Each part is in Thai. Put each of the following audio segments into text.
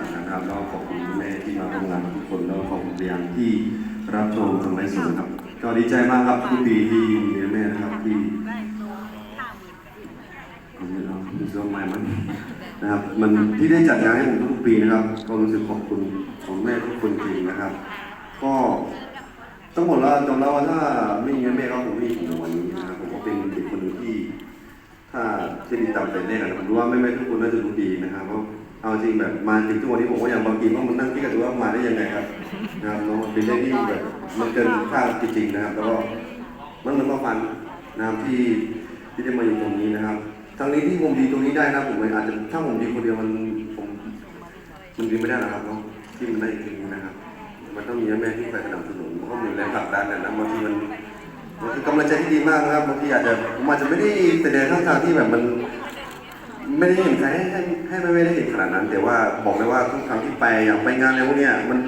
สันต์นะครับแล้วก็ขอบคุณแม่ที่มาร่วมงานทุกคนแล้วก็ขอบคุณพยานที่รับชมทางไลฟ์สดนะครับ ก็ดีใจมากครับทุกปีที่มีแม่นะครับที่ผมไม่เอาผมจะเอาไม้มันนะครับมันที่ได้จัดงานให้ผมทุกๆปีนะครับ ก็รู้สึกขอบคุณของแม่ทุกคนจริงนะครับ ก็ต้องบอกแล้วจำแล้วว่าถ้าไม่มีแม่ก็คงไม่มีผมในวันนี้นะครับผมก็เป็นเด็กคนหนึ่งที่ ถ้าที่ติดตามแต่แรกอะผมรู้ว่าแม่ๆทุกคนน่าจะรู้ดีนะครับเพราะ เอาจริงแบบมาถึงทุกวันนี้ผมก็ยังบางทีก็มันนั่งคิดกันดูว่ามาได้ยังไงครับนะครับเนาะเป็นเรื่องที่แบบมันเกินคาดจริงๆนะครับ แล้วก็มันเหมือนความฝันนะครับที่ที่ได้มาอยู่ตรงนี้นะครับทั้งนี้ที่ผมดีตรงนี้ได้นะผมอาจจะถ้าผมดีคนเดียวมันผมมันดีไม่ได้นะครับเนาะที่มันได้จริงๆนะครับ มันต้องมีแม่ที่คอยสนับสนุนมันก็มีแรงผลักดันนะบางทีมันมันคือกำลังใจที่ดีมากนะครับบางทีอาจจะผมอาจจะไม่ได้แสดงท่าทางที่แบบมัน ไม่ได้เห็นใครให้ให้ให้ไม่ไม่ได้เห็นขนาดนั้น แต่ว่าบอกเลยว่าทุกครั้งที่ไปอย่างไปงานอะไรพวเนี้ยมัน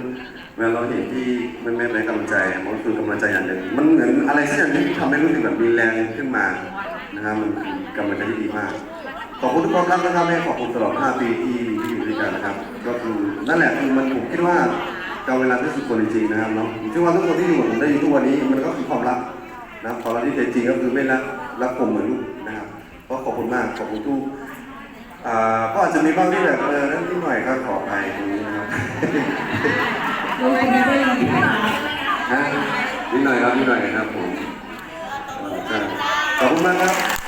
เวลาเราเห็นที่แม่แม่ให้กำลังใจมันคือกำลังใจอย่างหนึ่งมันเหมือนอะไรสักอย่างที่ทำให้รู้สึกแบบมีแรงขึ้นมานะครับมันคือกำลังใจที่ดีมากขอบคุณทุกความรักนะครับแม่ขอบคุณตลอด 5 ปีที่ที่อยู่ด้วยกันนะครับ ก็คือนั่นแหละคือมันผมคิดว่าการเวลาที่สุดคนจริงๆนะครับเนาะผมเชื่อว่าทุกคนที่อยู่กับผมได้อยู่ทุกวันนี้มันก็คือความรักนะครับความรักที่แท้จริงก็คือไม่รักรักผมเหมือนลูกนะครับก็ขอบคุณมากขอบคุณทุก ก็อาจจะมีบ้างที่แบบเออนั่นนิดหน่อยก็ขออภัยตรงนี้นะครับดูคนนี้ได้ยังไงคะฮะนิดหน่อยครับนิดหน่อยครับผมเออใช่ขอบคุณมากครับ